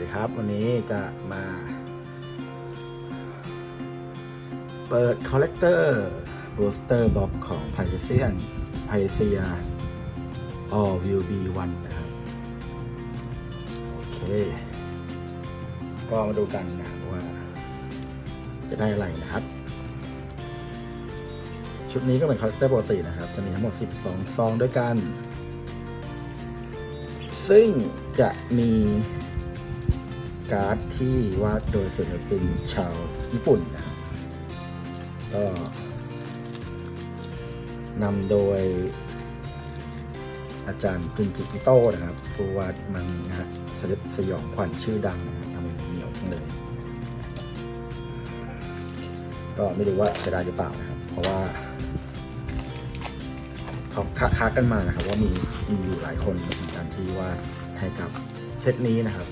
ดีครับวันนี้จะมา เปิด Collector Booster Box ของ p i c e a n p i c e a All Will Be One นะครับ โอเค ก็มาดูกันนะว่า จะได้อะไรนะครับ ชุดนี้ก็เหมือนคอลเลกเตอร์ปกตินะครับ จะมีทั้งหมด 12 ซองด้วยกัน ซึ่งจะมี การ์ดที่วาดโดยศิลปินชาวญี่ปุ่นนะก็นำโดยอาจารย์จุนจิอิโต้นะครับผู้วาดมังงะสยดสยองขวัญชื่อดังนะครับทำให้เหนียวทั้งเลย ก็ไม่รู้ว่าจะได้หรือเปล่านะครับ เพราะว่าเขาค้ากันมานะครับ ว่ามีมีอยู่หลายคนเหมือนกันที่วาดให้กับเซตนี้นะครับ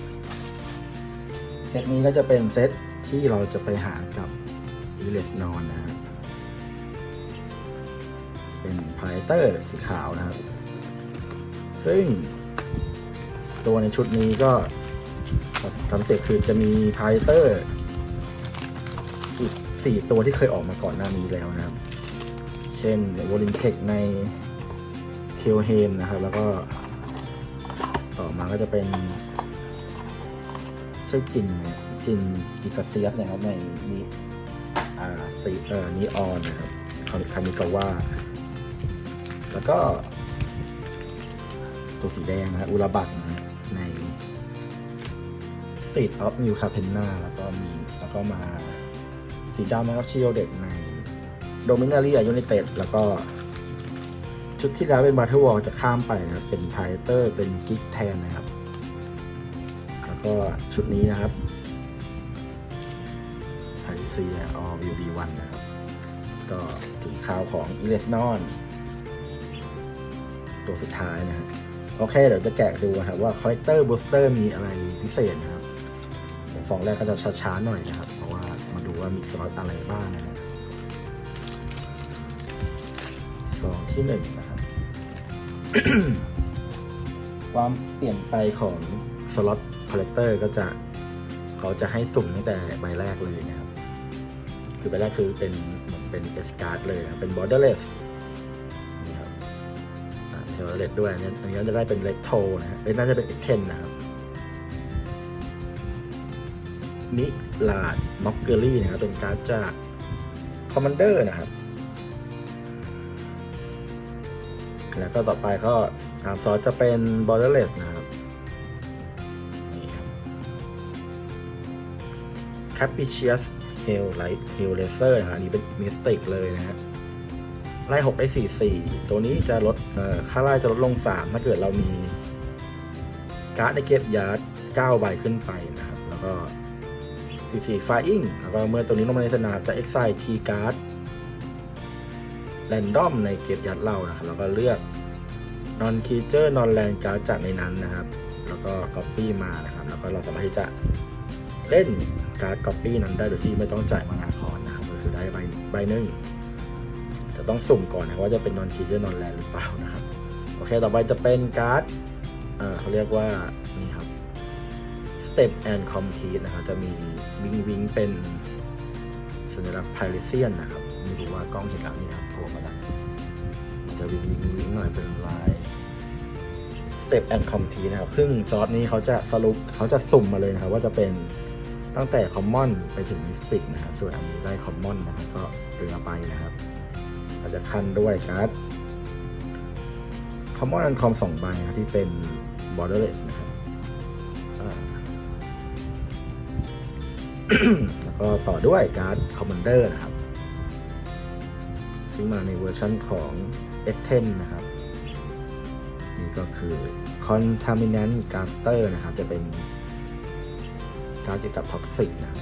ตนี้ก็จะเป็นเซตที่เราจะไปหากับอีเลสนอนนะฮะเป็นพายเตอร์สีขาวนะครับ ซึ่งตัวในชุดนี้ก็ทำเสร็จคือจะมีพายเตอร์อีก4ตัวที่เคยออกมาก่อนหน้านี้แล้วนะครับ เช่นวอลินเทคในเคลเฮมนะครับ แล้วก็ต่อมาก็จะเป็น ใช่จินจินกิกาเซียสนะครับในนี้อ่าสีเอ่อนีออนนะครับคาคามิกาว่า แล้วก็ ตัวสีแดงนะครับอุราบัตนะใน State of New Capenna แล้วก็มีแล้วก็มาสีดำนะครับชิโอเด็กใน Dominaria United แล้วก็ ชุดที่แล้วเป็น Battle Wall จะข้ามไปนะครับเป็นไพเตอร์เป็นกิกแทนนะครับ ก็ชุดนี้นะครับไทเซียออวิวดีวันนะครับ ก็ถึงข่าวของอีเลสนอนตัวสุดท้ายนะฮะโอเค เดี๋ยวจะแกะดูนะครับว่า Collector Booster มีอะไรพิเศษนะครับเดี๋ยวสองแรกก็จะช้าๆหน่อยนะครับ เพราะว่ามาดูว่ามีสล็อตอะไรบ้างนะฮะซองที่หนึ่งนะครับ ความเปลี่ยนไปของสล็อต คอลเลกเตอร์ก็จะเขาจะให้สุ่มตั้งแต่ใบแรกเลยนะครับ คือใบแรกคือเป็นเหมือนเป็นเอสการ์ดเลยนะเป็นบอร์เดอร์เลสนี่ครับเทอร์เลสด้วยอันนี้อันนี้ก็จะได้เป็นเลกโทนะฮะเอ้ยน่าจะเป็นเอ็กเทนนะครับมิลาดม็อกเกอรี่นะครับเป็นการ์ดจากคอมมานเดอร์นะครับ แล้วก็ต่อไปก็ตามซอสจะเป็น borderless นะครับนี่ capricious hell light hell laser นะฮะอันนี้เป็น mystic เลยนะฮะไล่6ได้4 4 ตัวนี้จะลดค่าไล่จะลดลง 3 ถ้าเกิดเรามีการ์ดในเก็บยาร์ด9ใบขึ้นไปนะครับ แล้วก็ 44 flying แล้วก็เมื่อตัวนี้ลงมาในสนามจะ excite key card แรนดอมในเกตยัดเรานะครับแล้วก็เลือก non creature non land การ์ดจากในนั้นนะครับ แล้วก็ copy มานะครับ แล้วก็เราสามารถที่จะเล่น การ์ด copy นั้นได้โดยที่ไม่ต้องจ่ายมานาคอนนะครับก็คือได้ใบใบหนึ่งจะต้องสุ่มก่อนนะว่าจะเป็น non creature non land หรือเปล่านะครับโอเคต่อไปจะเป็นการ์ดเขาเรียกว่านี่ครับ step and complete นะครับจะมีวิงวิงเป็นสัญลักษณ์ p y r i s i a n นนะครับไม่รู้ว่ากล้องเห็นหรือนี่ครับโผล่มาแล้วมันจะวิงวิงวิงหน่อยเป็นลาย step and complete นะครับซึ่งซอสนี้เขาจะสรุปเขาจะสุ่มมาเลยนะครับว่าจะเป็น ตั้งแต่ common ไปถึง mystic นะครับ ส่วนอันนี้ได้ common นะครับก็เกลือไปนะครับอาจจะคันด้วยการ์ด common and com สองใบนะครับที่เป็น borderless นะครับแล้วก็ต่อด้วยการ์ด commander นะครับซึ่งมาในเวอร์ชันของ X10 นนะครับ นี่ก็คือ Contaminant Caster นะครับ จะเป็น การดเกี่ยวกับท็อกซิกนะ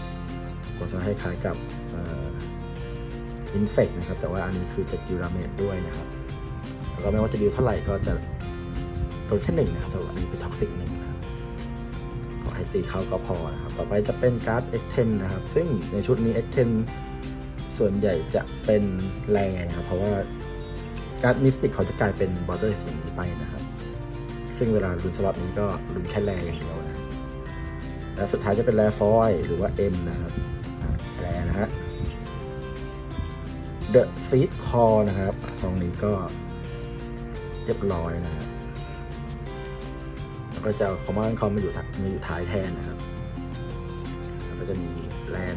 ก็จะคล้ายกับอินเฟกนะครับ แต่ว่าอันนี้คือจะจิราเมดด้วยนะครับ แล้วก็ไม่ว่าจะดิวเท่าไหร่ก็จะโดนแค่หนึ่งนะครับสำหรับอันนี้เป็นท็อกซิกหนึ่งนะขอให้ตีเขาก็พอนะครับ ต่อไปจะเป็นการ์ด X10 นะครับ ซึ่งในชุดนี้ X10 ส่วนใหญ่จะเป็นแรงนะครับ เพราะว่าการ์ดมิสติกเขาจะกลายเป็นบอร์เดอร์สีนี้ไปนะครับ ซึ่งเวลาลุ้นสล็อตนี้ก็ลุ้นแค่แรงอย่างเดียว และสุดท้ายจะเป็นแรฟอยหรือว่า M นะครับแรนะฮะ The Seed Core นะครับซองนี้ก็เรียบร้อยนะครับแล้วก็จะคอมมานคอมมาอยู่ท้ายมาอยู่ท้ายแทนนะครับ แล้วก็จะมีแลน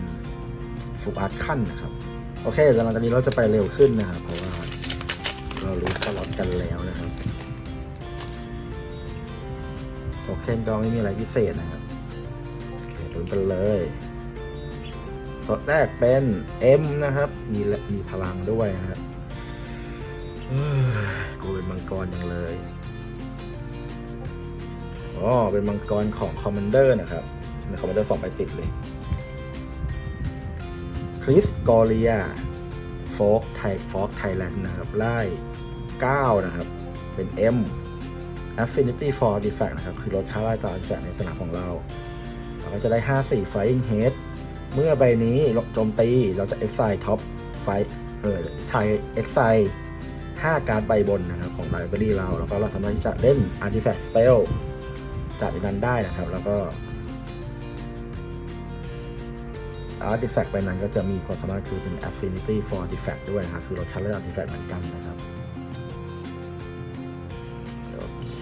ฟูอาร์ตขั้นนะครับ โอเคหลังจากนี้เราจะไปเร็วขึ้นนะครับ เพราะว่าเรารู้สล็อตกันแล้วนะครับโทเค็นก็ไม่มีอะไรพิเศษนะครับ ลุ้นกันเลยสดแรกเป็น M นะครับ มีมีพลังด้วยนะครับกูเป็นมังกรอย่างเลยอ๋อเป็นมังกรของคอมมานเดอร์นะครับในคอมมานเดอร์สองไปติดเลยคริสกอรียโฟกไทยฟอกไทยแลนด์นะครับไล่9นะครับ เป็น M Affinity for Artifact นะครับ คือลดค่าไล่ต่อ artifact ในสนามของเรา เราจะได้ 54 Flying Head เมื่อใบนี้ลบโจมตีเราจะ Exile Top ไฟเออไทย Exile 5 การ์ดใบบนนะครับของ Library เรา แล้วก็เราสามารถที่จะเล่น Artifact Spell จากนั้นได้นะครับ แล้วก็ Artifact ใบนั้นก็จะมีความสามารถคือเป็น Affinity for Artifact ด้วยนะครับ คือลดค่าเลือก Artifact เหมือนกันนะครับโอเค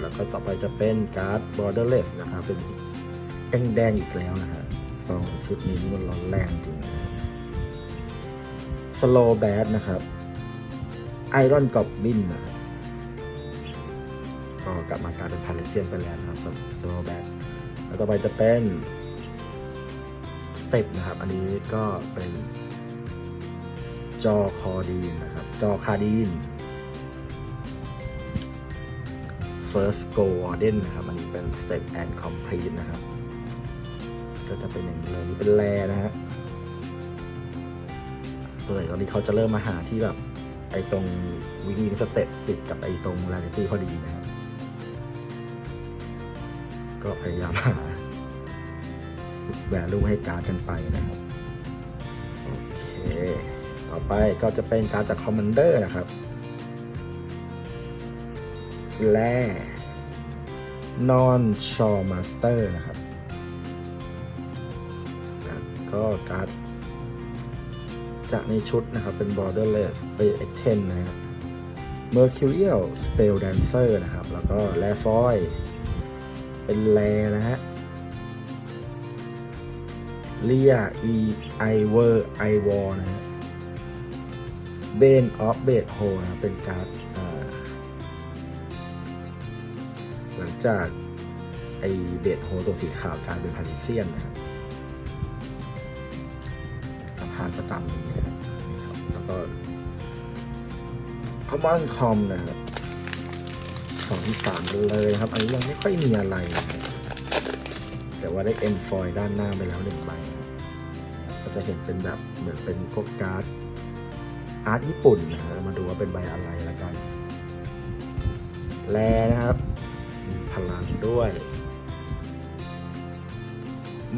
แล้วก็ต่อไปจะเป็นการ์ด Borderless นะครับ เป็น แดงๆอีกแล้วนะฮะซองชุดนี้มันร้อนแรงจริงนะ Slow Bad นะครับ Iron Goblin นนะก็กลับมากลายเป็นพาเลเซียนไปแล้วนะครับ Slow Bad แล้วต่อไปจะเป็นสเต็ปนะครับ อันนี้ก็เป็นจอคอดีนนะครับ จอคาดีน First Go Warden นะครับ อันนี้เป็น Step and Complete นะครับ ก็จะเป็นอย่างนี้เลยนี่เป็นแรนะฮะส่วนใหญ่ตอนนี้เขาจะเริ่มมาหาที่แบบ ไอ้ตรงวิงวิงสเต็ปติดกับไอ้ตรง r a r i t y พอดีนะครับก็พยายามหาแวลูให้การ์ดกันไปนะครับ โอเค ต่อไปก็จะเป็นการดจากคอมมานเดอร์นะครับและ non shaw master นะครับ ก็การ์ดจากในชุดนะครับเป็น borderless ไป extend นะครับ mercurial spell dancer นะครับ แล้วก็ l a f o y เป็นแลนะฮะเลียอีไอเวอร์ไอวอร์นะฮะเบนออฟเบดโฮนะเป็นการ์ดหลังจากไอเบดโฮตัวสีขาวกลายเป็นพาริเซียนนะครับานประตามนี้นะครับนี่ครับแล้วก็คอมมอนคอมนะครับสองที่สามเลยครับ อันนี้ยังไม่ค่อยมีอะไร แต่ว่าได้เอ็นฟอยด้านหน้าไปแล้วหนึ่งใบก็จะเห็นเป็นแบบเหมือนเป็นพวกการ์ดอาร์ตญี่ปุ่นนะมาดูว่าเป็นใบอะไรละกัน แลนะครับมีพลังด้วย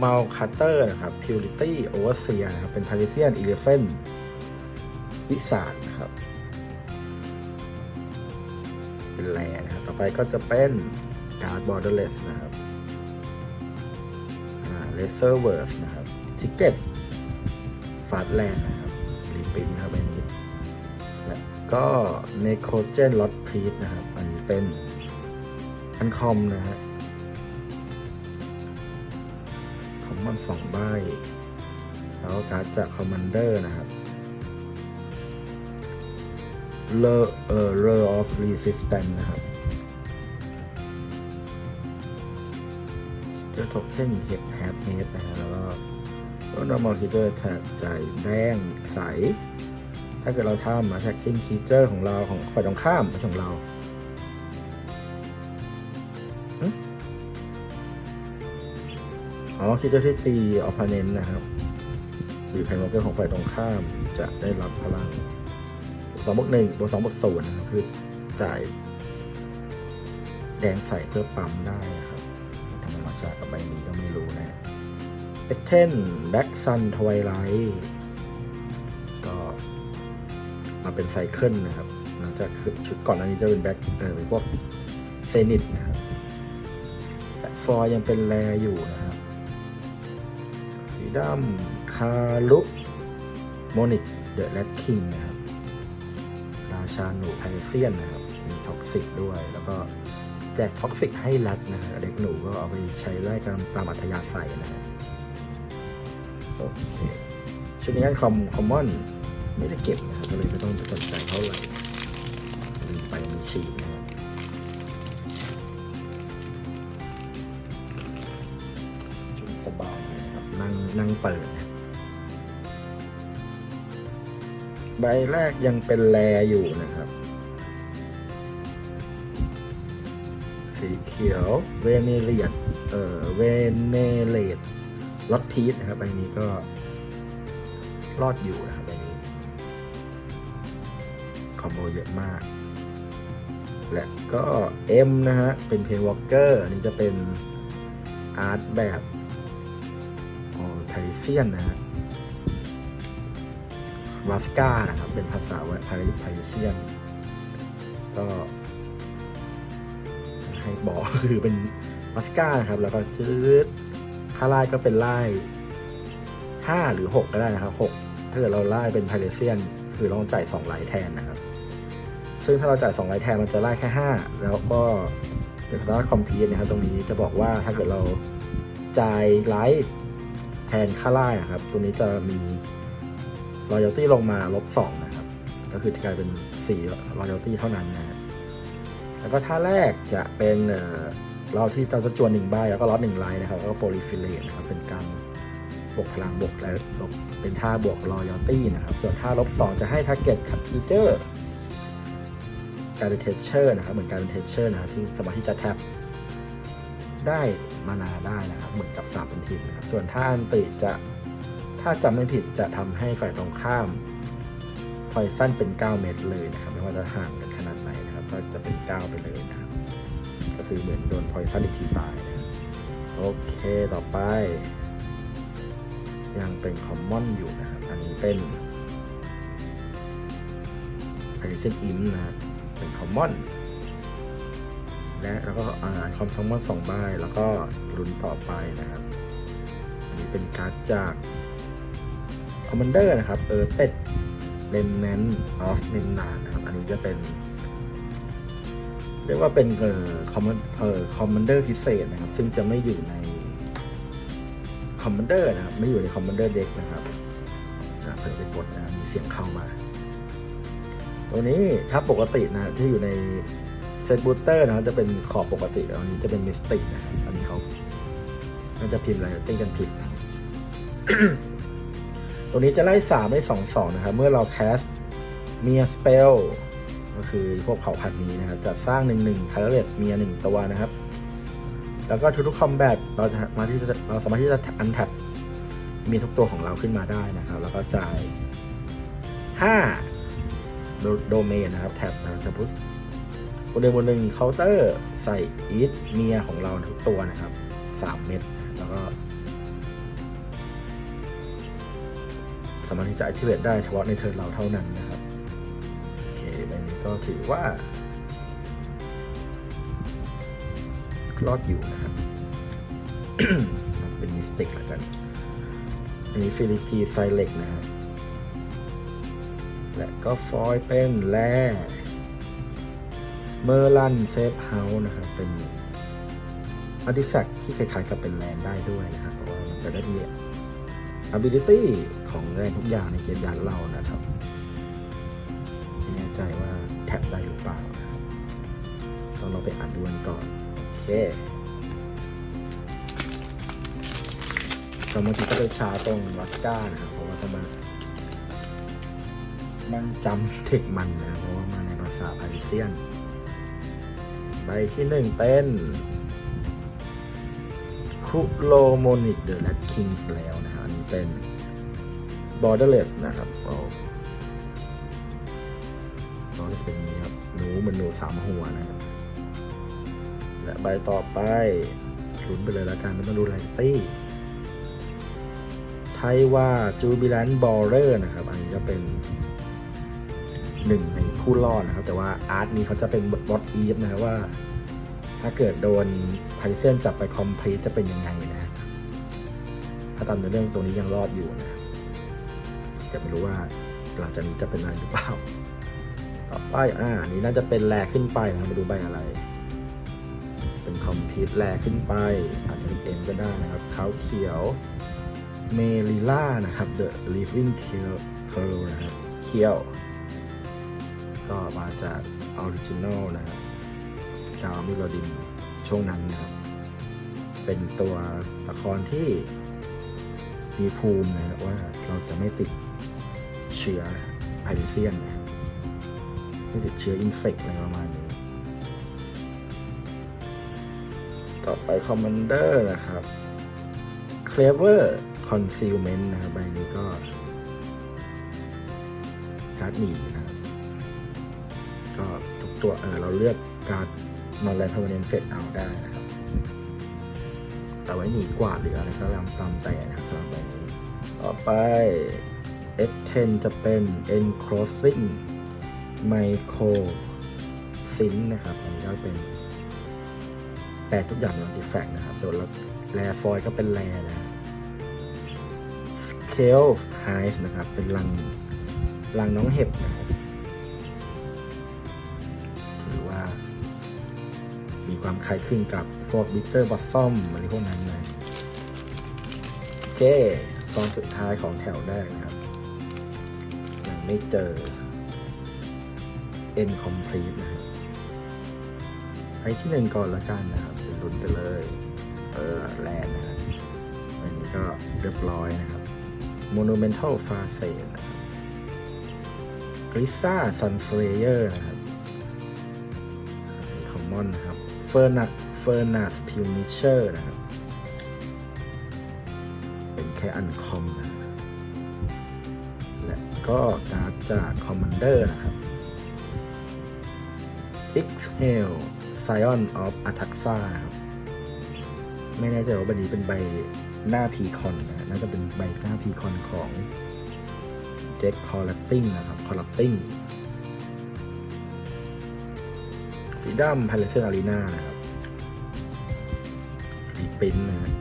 มัลคัตเตอร์นะครับ Purity Overseer นะครับ เป็น Parisian Elephant วิสานนะครับ เป็นแลนะครับ ต่อไปก็จะเป็นการ์ด Borderless นะครับเลเซอร์เวิร์สนะครับทิกเก็ตฟาสแลนด์นะครับรีปินนะครับใบนี้และก็เนโคเจนลอตพีทนะครับ อันนี้เป็นอันคอมนะฮะ คอมมันสองใบ แล้วก็การ์ดจากคอมมานเดอร์นะครับเลอเออเรอออฟรีสิสแตนนะครับ เจอโทเค็นเฮดแฮปเฮดนะฮะแล้วก็ก็ normal creature attack จ่ายแดงใส ถ้าเกิดเราทำมา attacking creature ของเราของฝ่ายตรงข้ามของเรา อ๋อ creature ที่ตี opponent นะครับหรือแพนวอเกอร์ของฝ่ายตรงข้ามจะได้รับพลังสองบวกหนึ่งบวกสองบวกศูนย์นะครับคือจ่ายแดงใส่เพื่อปั๊มได้นะครับทำไมมาสากับใบนี้ก็ไม่รู้นะเอ็กเทนแบ็กซันทวายไลท์ก็มาเป็นไซเคิลนะครับหลังจากชุดก่อนอันนี้จะเป็นแบ็กเออเป็นพวกเซนิตนะครับแต่ฟอร์ยังเป็นแรอยู่นะครับ ดัมคารุโมนิกเดอะแรดคิงนะครับ ราชาหนูไพเซียนนะครับ มีท็อกซิกด้วย แล้วก็แจกท็อกซิกให้แรดนะฮะเด็กหนูก็เอาไปใช้ไล่กันตามอัธยาศัยนะฮะโอเคชุดนี้คอมคอมมอน ไม่ได้เก็บนะครับก็เลยไม่ต้องไปสนใจเท่าไหร่ลืมไปมันฉีกนะ นั่งเปิด ใบแรกยังเป็นแลอยู่นะครับ สีเขียวเวเนเลียดเอ่อเวเนเลดลอตพีชนะครับใบนี้ก็รอดอยู่นะครับใบนี้คอมโบเยอะมาก และก็ M นะฮะ เป็นเพนวอลเกอร์อันนี้จะเป็นอาร์ตแบบ เซียนนะฮะวัสกานะครับ เป็นภาษาไทยไทเซียน ก็ให้บอกคือเป็นมัสกานะครับ แล้วก็ชืดถ้าไล่ก็เป็นไล่ห้าหรือหกก็ได้นะครับหกถ้าเกิดเราไล่เป็นไพเรเซียน คือเราต้องจ่ายสองไลท์แทนนะครับ ซึ่งถ้าเราจ่ายสองไลท์แทนมันจะไล่แค่ห้าแล้วก็เป็นคำว่าคอมพิวนะครับตรงนี้จะบอกว่าถ้าเกิดเราจ่ายไลท์ นค่าไล่นะครับ ตัวนี้จะมีรอยัลตี้ลงมาลบสองนะครับ ก็คือกลายเป็นสี่รอยัลตี้เท่านั้นนะครับแล้วก็ท่าแรกจะเป็นเราที่จะจวนหนึ่งใบแล้วก็ล็อตหนึ่งไลน์นะครับแล้วก็โพลิฟิเลตนะครับเป็นการบวกพลังบวกและลบเป็นท่าบวกรอยัลตี้นะครับ ส่วนท่าลบสองจะให้ทาร์เก็ตกับทีเจอร์การเป็นเทเชอร์นะครับ เหมือนการเป็นเทเชอร์นะครับที่สามารถที่จะแท็บ ได้มานาได้นะครับ เหมือนกับสามเป็นทีมนะครับ ส่วนท่าอันติจะถ้าจำไม่ผิดจะทำให้ฝ่ายตรงข้ามพอยสั้นเป็น 9 เมตรเลยนะครับ ไม่ว่าจะห่างกันขนาดไหนนะครับ ก็จะเป็น 9 ไปเลยนะครับ ก็คือเหมือนโดนพอยสั้นอีกทีตายนะโอเคต่อไป ยังเป็นคอมมอนอยู่นะครับ อันนี้เป็นอันนี้เส้นอิมนะครับเป็นคอมมอน และแล้วก็อ่านคอมคอมมอนสองใบแล้วก็รุนต่อไปนะครับ อันนี้เป็นการ์ดจากคอมมานเดอร์นะครับ เออเป็ดเลนแนนออฟเนนนานนะครับ อันนี้จะเป็น เรียกว่าเป็นเอ่อคอมมานเอ่อคอมมานเดอร์พิเศษนะครับ ซึ่งจะไม่อยู่ในคอมมานเดอร์นะครับ ไม่อยู่ในคอมมานเดอร์เด็กนะครับเพิ่งไปกดนะมีเสียงเข้ามา ตัวนี้ถ้าปกตินะที่อยู่ใน เซตบูสเตอร์นะครับจะเป็นขอบปกติอันนี้จะเป็นมิสติกนะอันนี้เขาน่าจะพิมพ์อะไรติ้งกันผิดนะครับตัวนี้จะไล่สามได้สองสองนะครับ เมื่อเราแคสเมียสเปลก็คือพวกเผ่าพันธุ์นี้นะครับ จะสร้างหนึ่งหนึ่งคาร์เลสเมียหนึ่งตัวนะครับ แล้วก็ทุกๆคอมแบทเราจะมาที่เราสามารถที่จะอันแท็บมีทุกตัวของเราขึ้นมาได้นะครับ แล้วก็จ่ายห้าโดเมนนะครับ แท็บนะครับจะพุท บนหนึ่งบนหนึ่งเคาน์เตอร์ใส่อีทเมียของเราทุกตัวนะครับสามเม็ดแล้วก็สามารถที่จะ activate ได้เฉพาะในเทิร์นเราเท่านั้นนะครับ โอเคใบนี้ก็ถือว่า รอดอยู่นะครับ เป็นมิสติกแล้วกัน อันนี้ฟิลิจีไซเล็กนะครับ และก็ฟอยล์เป็นแร่ เมอร์ลันเซฟเฮาส์นะครับ เป็นอาร์ติแฟกที่คล้ายๆกับเป็นแลนได้ด้วยนะครับเพราะว่ามันจะได้มี ability ของแรงทุกอย่างในเกมยานเรานะครับไม่แน่ใจว่าแท็บได้หรือเปล่าต้องเราไปอ่านดูกันก่อน โอเคสมมติก็ไปชาตรงวัสก้านะครับ เพราะว่าต้องมานั่งจำเทคมันนะ เพราะว่ามาในภาษาพาริเซียน ใบที่หนึ่งเป็นคุโลโมนิกเดอะแรดคิงอีกแล้วนะครับอันนี้เป็น borderless นะครับโอ้ตอนนี้เป็นนี้ครับหนูมันหนูสามหัวนะครับ และใบต่อไปลุ้นไปเลยล้วกันไม่ต้องดูไรตี้ไทว่าจูบิลันบอลเลอร์นะครับ อันนี้จะเป็นหนึ่งใน ผู้รอดนะครับ แต่ว่าอาร์ตนี้เขาจะเป็นบอทอีฟนะว่า ถ้าเกิดโดนพาริเซียนจับไปคอมพลีทจะเป็นยังไงนะฮะถ้าตามในเรื่องตัวนี้ยังรอดอยู่นะครับแต่ไม่รู้ว่าหลังจากนี้จะเป็นอะไรหรือเปล่า ต่อไปอ่านี้น่าจะเป็นแรขึ้นไปนะมาดูใบอะไร เป็นคอมพิวต์แรขึ้นไป อาจจะเป็นเอ็มก็ได้นะครับขาวเขียวเมลิล่านะครับ The Living Curl นะครับเขียว ก็มาจากออริจินอลนะครับสกาวมิโลดินช่วงนั้นนะครับ เป็นตัวละครที่มีภูมินะครับว่าเราจะไม่ติดเชื้อไพริเซียนนะไม่ติดเชื้ออินเฟกอะไรประมาณนี้ต่อไปคอมมานเดอร์นะครับ Clever Concealment นะครับใบนี้ก็การ์ดหนี ก็ทุกตัวเออเราเลือกการนอนแลนด์พาวเนนเฟสเอาได้นะครับแต่ไว้หนีกวาดหรืออะไรก็ตามตามแต่นะครับสำหรับใบนี้ต่อไป F10 จะเป็น Enclosing Micro Sin นะครับ อันนี้ก็เป็นแปลทุกอย่างเป็น artifact นะครับ ส่วนแรฟอยก็เป็นแรนะ Scale Hive นะครับ เป็นรังรังน้องเห็บนะครับ มีความคล้ายคลึงกับพวก Bitter Blossom อะไรพวกนั้นนะโอเคตอนสุดท้ายของแถวแรกนะครับ ยังไม่เจอ N complete นะครับไปที่หนึ่งก่อนละกันนะครับเป็นลุ้นไปเลย เออแลนนะครับอันนี้ก็เรียบร้อยนะครับ Monumental f a c e นะครับ g r i s a Sunslayer นะครับ Common นะครับ Fernat Fernat Punisher นะครับ เป็นแค่อันคอมนะและก็การ์ดจาก Commander นะครับ Exhale Scion of Ataxa นะครับ ไม่แน่ใจว่าใบนี้เป็นใบหน้าพีคอนนะน่าจะเป็นใบหน้าพีคอนของ Deck Collecting นะครับ Collecting สีดำ p a l a c e Arena นะครับรีปินนะ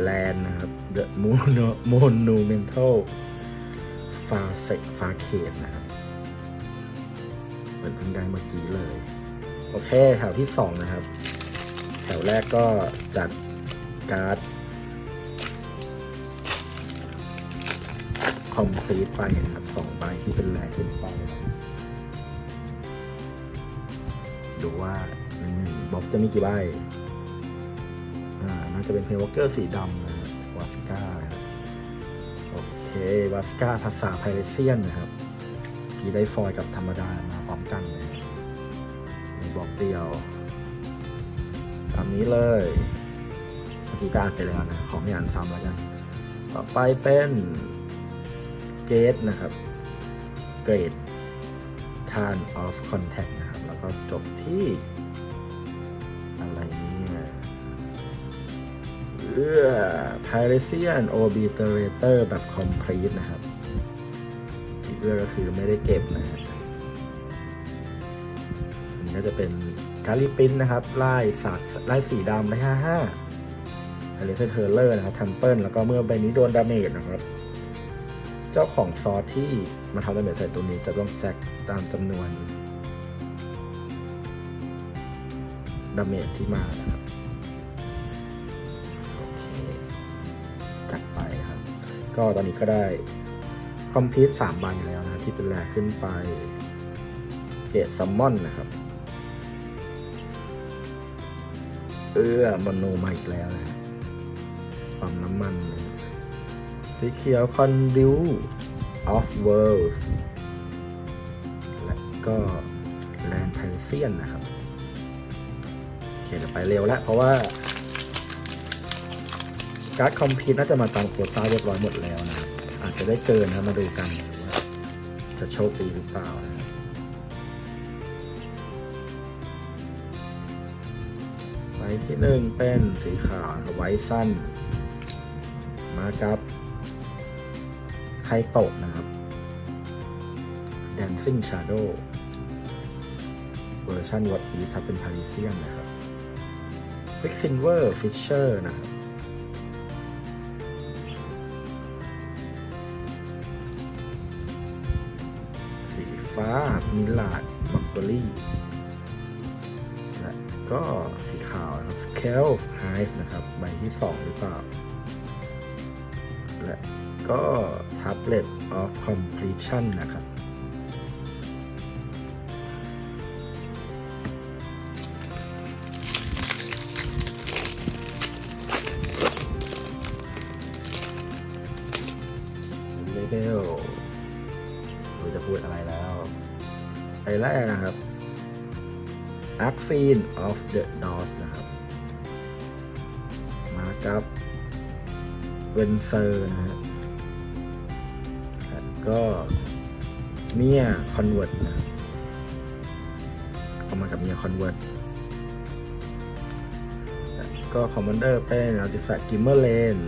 แลนนะครับ The Mono Monumental f a s e f a c a d e นะครับเหมือนเพิ่งได้เมื่อกี้เลย โอเคแถวที่สองนะครับ แถวแรกก็จัดการ์ดคอมพลีทไปนะครับสองใบที่เป็นแรกขึ้นปนะครั ว่าบ็อกจะมีกี่ใบอ่าน่าจะเป็นเพลวอเกอร์สีดำนะวาสก้าโอเควาสก้าภาษาไพเรเซียนนะครับที่ได้ฟอยกับธรรมดามาพร้อมกันนะบในบล็อกเดียวตามนี้เลยเมื่อกี้ก็อ่านไปแล้วนะของไม่อ่านซ้ำแล้วกันต่อไปเป็นเกตนะครับเกรดทาน of contact นะครับแล้ว ก็จบที่ อะไรเนี่ยเอื้อ Parisian Obliterator แบบ complete นะครับที่เอื้อก็คือไม่ได้เก็บนะฮะอันนี้ก็จะเป็นการีปินนะครับไล่สักไล่สีดำได้ห้าห้าอเลเซนเทอร์เลอร์นะครับทัมเปิลแล้วก็เมื่อใบนี้โดนดาเมจนะครับ เจ้าของซอสที่มาทำดาเมจใส่ตัวนี้จะต้องแซกตามจำนวน ดาเมจที่มานะครับโอเคจัดไปครับ ก็ตอนนี้ก็ได้คอมพิวต์สามใบแล้วนะ ที่เป็นแรกขึ้นไปเกตซัมมอนนะครับเอื้อมโนมาอีกแล้วนะฮะปั๊มน้ำมันสีเขียวคอนดิวออฟเวิลด์และก็แลนไพเซียนนะครับ โอเคจะไปเร็วแล้วเพราะว่า การ์ดคอมพิวน่าจะมาตามโควต้าเรียบร้อยหมดแล้วนะ อาจจะได้เกินนะมาดูกันว่าจะโชคดีหรือเปล่านะใบที่หนึ่งเป็นสีขาวไว้สั้น มากับไคโตะนะครับ Dancing Shadow เวอร์ชันวัดอีถ้าเป็นพาริเซียนนะครับ ฟิกซินเวอร์ฟิชเชอร์นะครับสีฟ้ามิลาดบัคเบอรี่และก็สีขาวนะครับเคลไฮส์นะครับ ใบที่ 2 หรือเปล่า และก็ทับเล็ตออฟคอมพลีชันนะครับ a c c i n of the Doors นะครับ มากับเวนเซอร์นะฮะแล้วก็เมียคอนเวิร์ตนะครับเอามากับเมียคอนเวิร์ตก็คอมมานเดอร์เป็นอัลติแฟกกิมเมอร์เลน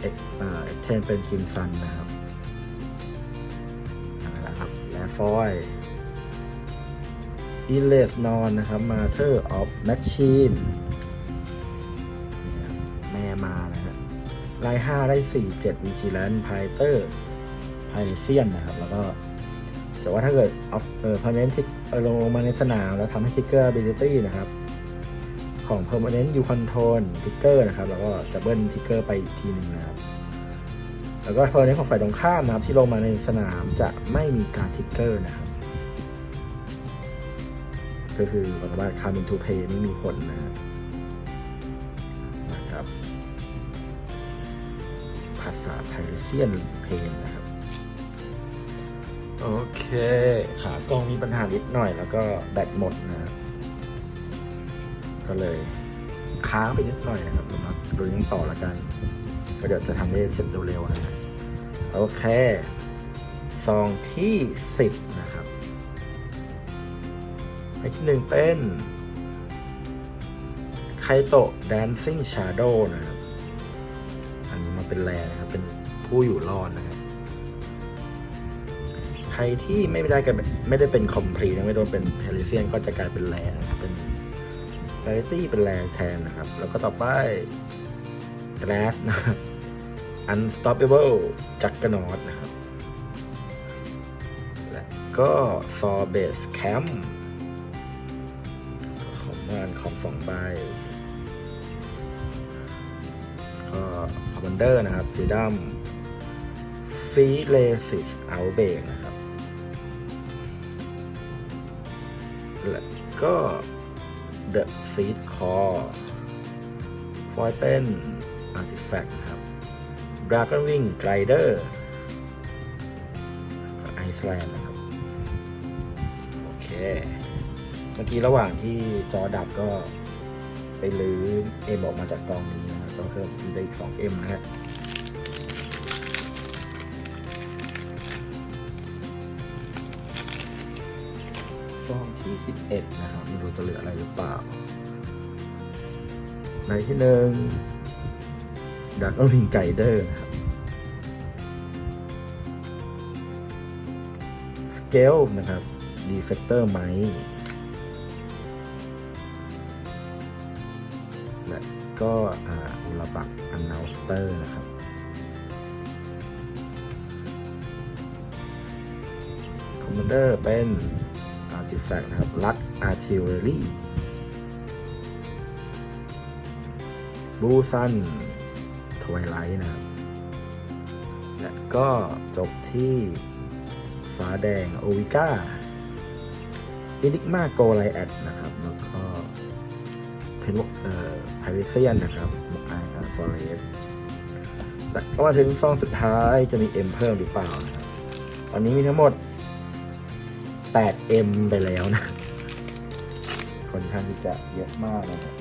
เอ็กเอ็กเทนเป็นกิมซันนะครับนะครับและฟอย อิเลสนอนนะครับมาเธอร์ออฟแมชชีนแม่มานะฮะลาย5ได้4 7วิจิแลนไพเตอร์ไพเซียนนะครับ แล้วก็แต่ว่าถ้าเกิดออฟเออพาร์เนนที่ลงมาในสนามแล้วทำให้ทิกเกอร์ ability นะครับ ของ permanent you control ทิกเกอร์นะครับ แล้วก็จะเบิ้ลทิกเกอร์ไปอีกทีหนึงนะครับ แล้วก็ permanent ของฝ่ายตรงข้ามนะครับ ที่ลงมาในสนามจะไม่มีการทิกเกอร์นะครับ ก็คือหมายความว่า come into play ไม่มีผลนะครับนะครับ ภาษาไทยเซียนเพนนะครับ โอเค ขากล้องมีปัญหานิดหน่อยแล้วก็แบตหมดนะครับก็เลยค้างไปนิดหน่อยนะครับเรามดูยังต่อละกันก็เดี๋ยวจะทำได้เสร็จเร็วๆนะโอเค ซองที่10นะครับ ไอที่หนึ่งเป็นไคโตะ Dancing Shadow นะครับ อันนี้มาเป็นแรนะครับ เป็นผู้อยู่รอดนะครับ ใครที่ไม่ได้กันไม่ได้เป็นคอมพลีนะไม่โดนเป็นเพลิเซียนก็จะกลายเป็นแรนะครับเป็น v a r i e t y เป็นแรงแทนนะครับ แล้วก็ต่อไป Glass นะครับ Unstoppable Juggernaut นะครับ และก็ Saw Base Camp งานของสองใบก็คอมบันเดอร์นะครับสีดัมฟีเลสิสเอาเบกนะครับ และก็เดอะซีดคอฟอยเป็นอาร์ติแฟกต์นะครับดราก้อนวิ่งไกรเดอร์ไอซ์แลนด์นะครับ โอเค เมื่อกี้ระหว่างที่จอดับก็ไปลื้อเอ็มออกมาจากกองนี้นะครับก็เพิ่มมีไปอีก 2M นะฮะซองที่11นะครับไม่รู้จะเหลืออะไรหรือเปล่า ในที่หนึ่งดักก็วิงไกเดอร์นะครับสเกลนะครับดีเฟกเตอร์ไมแก็อุลบักอันนาวสเตอร์นะครับ คอมมานเดอร์เป็นอาร์ติแฟกต์นะครับลักอาร์ติเลอรี่บูซันทวายไลท์นะครับ และก็จบที่ฟ้าแดงโอวิก้าอินิกมาโกไลแอดนะครับ เพนเอ่อไพริเซียนนะครับมุกไออาร์ฟอเรสและก็มาถึงซองสุดท้ายจะมีเอ็มเพิ่มหรือเปล่านะครับตอนนี้มีทั้งหมด 8M ไปแล้วนะค่อนข้างที่จะเยอะมากนะครับ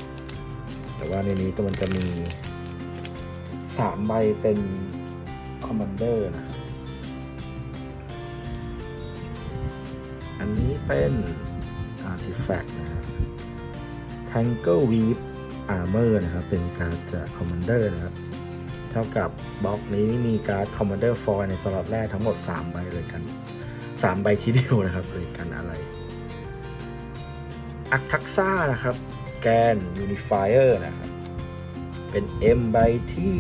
แต่ว่าในนี้ก็มันจะมี 3 ใบเป็นคอมมานเดอร์นะครับอันนี้เป็น Artifact นะครับ Tangle Weave Armor นะครับ เป็นการ์ดจากคอมมานเดอร์นะครับ เท่ากับบล็อกนี้มีการ์ดคอมมานเดอร์ฟอยในสล็อตแรกทั้งหมด 3 ใบเลยกันสามใบทีเดียวนะครับเลยกันอะไร อักทักซ่านะครับ แกนยูนิฟายเออร์นะครับ เป็น M ใบที่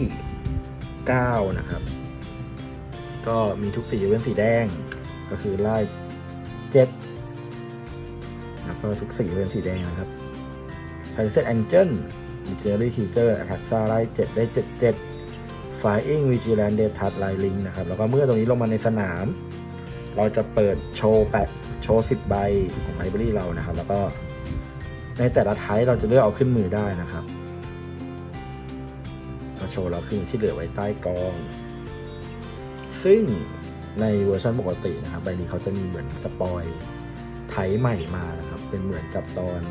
9 นะครับ ก็มีทุกสีเว้นสีแดง ก็คือไล่เจ็ดแล้วก็ทุกสีเว้นสีแดงนะครับ ไพเซตแองเจิลวิจิเนอรี่คีเจอร์แอทักซ่าไล่เจ็ดได้เจ็ดเจ็ดไฟอิงวิจิแลนเดทัสไลลิงนะครับ แล้วก็เมื่อตรงนี้ลงมาในสนาม เราจะเปิดโชว์แปดโชว์สิบใบของไลบรารีเรานะครับ แล้วก็ในแต่ละไทป์เราจะเลือกเอาขึ้นมือได้นะครับก็โชว์เราขึ้นที่เหลือไว้ใต้กอง ซึ่งในเวอร์ชันปกตินะครับใบนี้เขาจะมีเหมือนสปอยไทป์ใหม่มานะครับ เป็นเหมือนกับตอน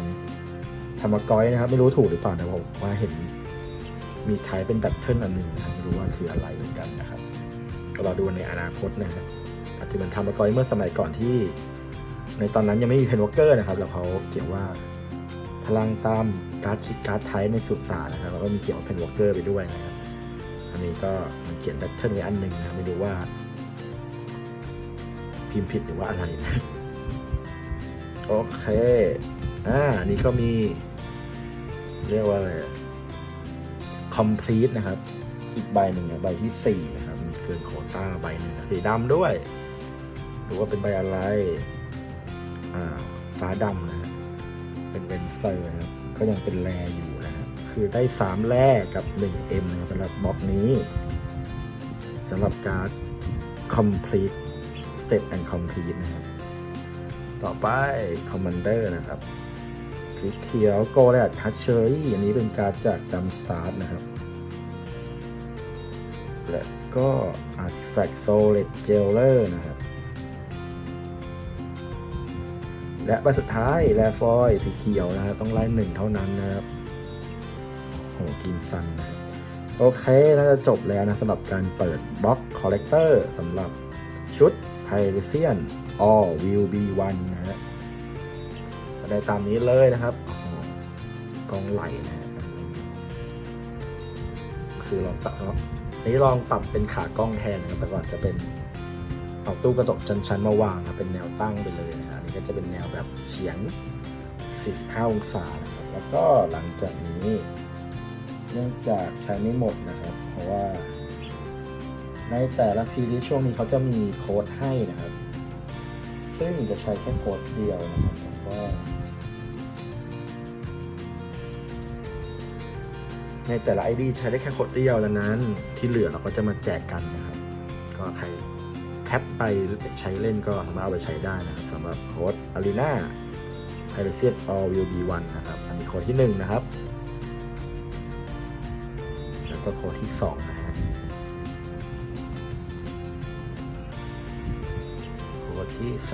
ธรรมกอยนะครับ ไม่รู้ถูกหรือเปล่าแต่ผมว่าเห็นมีไทป์เป็นแบตเทิลอันหนึ่งนะไม่รู้ว่าคืออะไรเหมือนกันนะครับ ก็รอดูในอนาคตนะฮะอาจจะเหมือนธรรมกอยเมื่อสมัยก่อนที่ ในตอนนั้นยังไม่มีเพนวอเกอร์นะครับ แล้วเขาเขียนว่าพลังตามการ์ดคิดการ์ดไทป์ในสุสานนะครับแล้วก็มีเกี่ยวกับเพนวอเกอร์ไปด้วยนะครับ อันนี้ก็มันเขียนแพทเทิร์นไว้อันหนึ่งนะไม่รู้ว่า พิมพ์ผิดหรือว่าอะไรนะโอเค อ่านนี้ก็มี เรียกว่าอะไร complete นะครับ อีกใบหนึ่งนะใบที่สี่นะครับ มีเกินโคต้าใบหนึ่งสีดำด้วย หรือว่าเป็นใบอะไร อ่า ฟ้าดำนะเป็นเป็นเซอร์นะครับ ก็ยังเป็นแรอยู่นะครับ คือได้สามแร่กับ 1M นะครับสำหรับม็อบนี้สำหรับการ์ด complete step and complete นะครับ ต่อไป commander นะครับ สีเขียวโกลและทัชเชอรี่อันนี้เป็นการ์ดจากจัมสตาร์ทนะครับ และก็ artifact solid jailer นะครับ และใบสุดท้ายแรฟอยสีเขียวนะครับต้องไล่หนึ่งเท่านั้นนะครับโหกินซันนะครับโอเค น่าจะจบแล้วนะสำหรับการเปิดบล็อกคอลเลกเตอร์สำหรับชุดไพเรเซียน all will be one นะฮะ ก็ได้ตามนี้เลยนะครับโอ้โหกองไหลนะฮะคือลองปรับเนาะนี้ลองปรับเป็นขากล้องแทนนะครับแต่ก่อนจะเป็นเอาตู้กระจกชั้นๆมาวางนะเป็นแนวตั้งไปเลยนะฮะอันนี้ก็จะเป็นแนวแบบเฉียง 45 องศานะครับ แล้วก็หลังจากนี้เนื่องจากใช้ไม่หมดนะครับ เพราะว่า ในแต่ละพีรีช่วงนี้เขาจะมีโค้ดให้นะครับ ซึ่งจะใช้แค่โค้ดเดียวนะครับแล้วก็ ในแต่ละ ID ใช้ได้แค่โค้ดเดียวดังนั้น ที่เหลือเราก็จะมาแจกกันนะครับ ก็ใครแคปไปใช้เล่นก็สามารถเอาไปใช้ได้นะครับสำหรับโค้ด Arena p i r a c e All Will Be One นะครับ อันนี้โค้ดที่ 1 นะครับ แล้วก็โค้ดที่ 2 นะฮะโค้ดที่ 3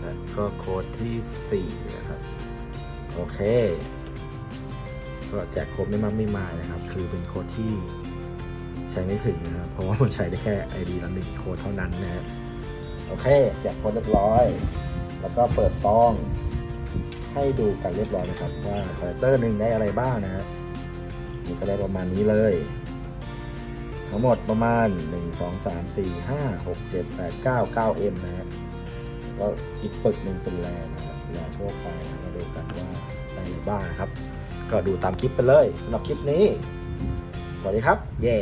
แล้วก็โค้ดที่ 4 นะครับ โอเค ก็แจกโค้ดไม่มากไม่มายนะครับ คือเป็นโค้ดที่ใช้ไม่ถึงนะครับเพราะว่ามันใช้ได้แค่ ID ละหนึ่งโค้ดเท่านั้นนะครับโอเคแจกโค้ดเรียบร้อย แล้วก็เปิดซอง ให้ดูกันเรียบร้อยนะครับ ว่าคาแรคเตอร์หนึ่งได้อะไรบ้างนะครับนี่ก็ได้ประมาณนี้เลย ทั้งหมดประมาณ 1 2 3 4 5 6 7 8 9 9 M นะฮะก็อีกปึกหนึ่งเป็นแรนะครับแรทั่วไปนะมาดูกันว่าได้อะไรบ้างครับ ก็ดูตามคลิปไปเลยสำหรับคลิปนี้ สวัสดีครับ เย่